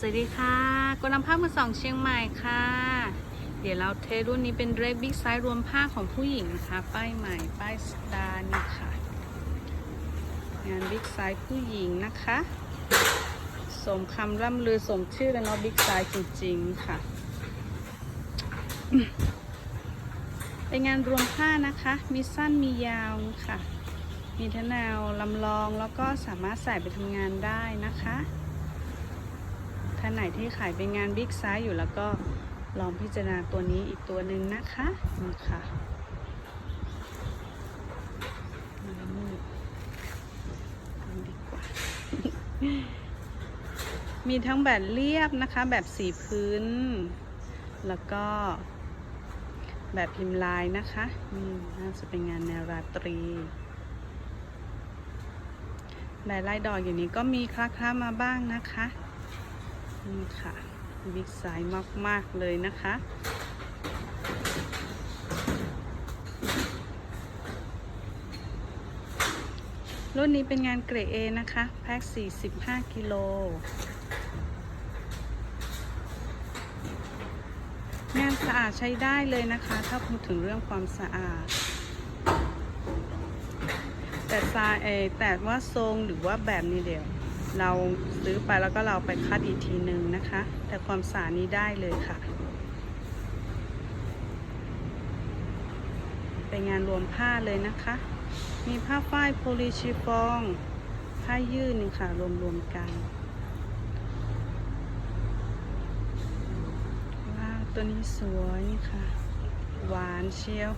สวัสดีค่ะกนำผ้ามือสองเชียงใหม่ค่ะ เดี๋ยวเราเทรุ่นนี้เป็นเรดบิ๊กไซส์รวมผ้าของผู้หญิงนะคะ ป้ายใหม่ ป้ายสตาร์นี่ค่ะ งานบิ๊กไซส์ผู้หญิงนะคะ สมคำร่ำลือสมชื่อแล้วเนาะบิ๊กไซส์จริงๆค่ะเป็นงานรวมผ้านะคะ มีสั้นมียาวค่ะ มีทั้งแนวลำลองแล้วก็สามารถใส่ไปทำงานได้นะคะ ท่านไหนที่ขายเป็นงานบิ๊กไซส์อยู่แล้วก็ลองพิจารณาตัวนี้อีกตัวหนึ่งนะคะนี่ค่ะมามืดเอาดีกว่า มีทั้งแบบเรียบนะคะ แบบสีพื้น แล้วก็แบบพิมพ์ลายนะคะนี่น่าจะเป็นงานแนวราตรี แบบลายดอกอย่างนี้ก็มีคลาๆมาบ้างนะคะ นี่ค่ะบิ๊กไซส์มาก ๆ เลยนะคะ รุ่นนี้เป็นงานเกรด A นะคะ แพ็ค 45 กิโล งานสะอาดใช้ได้เลยนะคะ ถ้าพูดถึงเรื่องความสะอาด แต่ซาเอแต่ว่าทรงหรือว่าแบบนี้เดียว เราซื้อไปแล้วก็เราไปคัดอีกทีหนึ่งนะคะ แต่ความสานี้ได้เลยค่ะ เป็นงานรวมผ้าเลยนะคะ มีผ้าฝ้ายโพลีชิฟอง ผ้ายืดนี่ค่ะ รวมๆกันว้าวตัวนี้สวยนี่ค่ะ หวานเชียว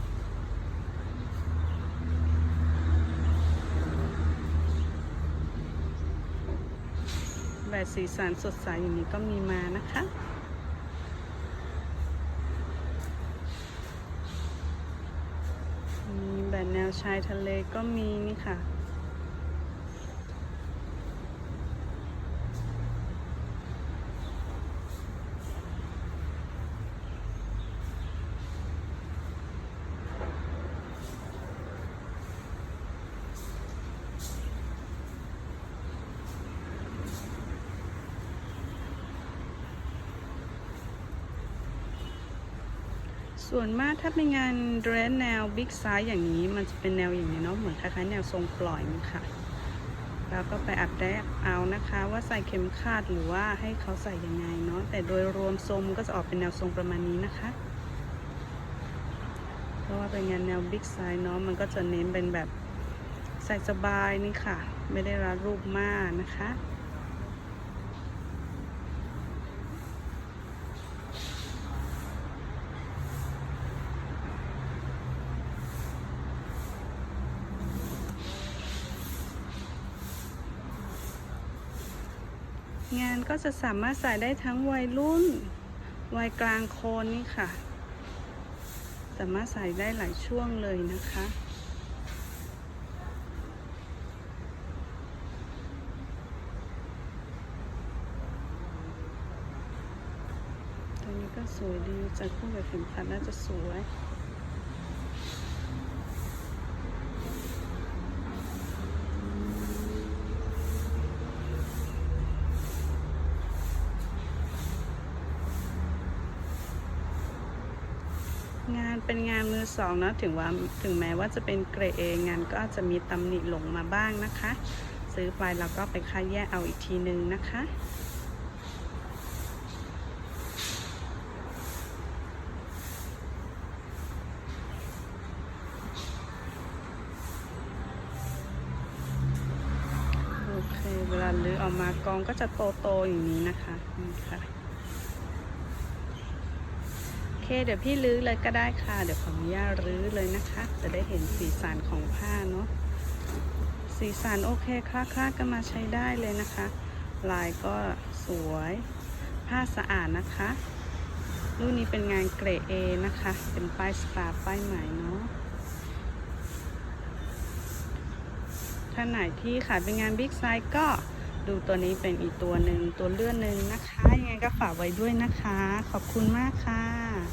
แบบสีสันสดใสอย่างนี้ก็มีมานะคะ มีแบบแนวชายทะเลก็มีนี่ค่ะ ส่วนมากถ้าเป็นงานเดรสแนวบิ๊กไซส์อย่างนี้ มันจะเป็นแนวอย่างนี้เนาะเหมือนคล้ายๆแนวทรงปล่อยนี่ค่ะ แล้วก็ไปอัดแดปเอานะคะ ว่าใส่เข็มขัดหรือว่าให้เขาใส่ยังไงเนาะแต่โดยรวมทรงก็จะออกเป็นแนวทรงประมาณนี้นะคะ เพราะว่าเป็นงานแนวบิ๊กไซส์เนาะมันก็จะเน้นเป็นแบบใส่สบายนี่ค่ะ ไม่ได้รัดรูปมากนะคะ งานก็จะสามารถใส่ได้ทั้งวัยรุ่น วัยกลางคนนี่ค่ะ สามารถใส่ได้หลายช่วงเลยนะคะ ตัวนี้ก็สวยดีจัดคู่กับเข็มขัดน่าจะสวย งานเป็นงานมือสองเนาะถึงว่าถึงแม้ว่าจะเป็นเกรดเองานก็อาจจะมีตำหนิหลงมาบ้างนะคะ ซื้อไปแล้วก็ไปค่าแยกเอาอีกทีนึงนะคะโอเคเวลาลื้อออกมากองก็จะโตๆอย่างนี้นะคะนี่ค่ะ เคเดี๋ยวพี่ลื้อเลยก็ได้ค่ะ เดี๋ยวขออนุญาตรื้อเลยนะคะ จะได้เห็นสีสันของผ้าเนาะสีสันโอเคคลาคลากันมาใช้ได้เลยนะคะ ลายก็สวย ผ้าสะอาดนะคะ รุ่นนี้เป็นงานเกรด A นะคะ เป็นป้ายสตาร์ป้ายใหม่เนาะถ้าไหนที่ขายเป็นงานบิ๊กไซส์ก็ดูตัวนี้เป็นอีกตัวหนึ่งตัวเลื่อนหนึ่งนะคะ ยังไงก็ฝากไว้ด้วยนะคะ ขอบคุณมากค่ะ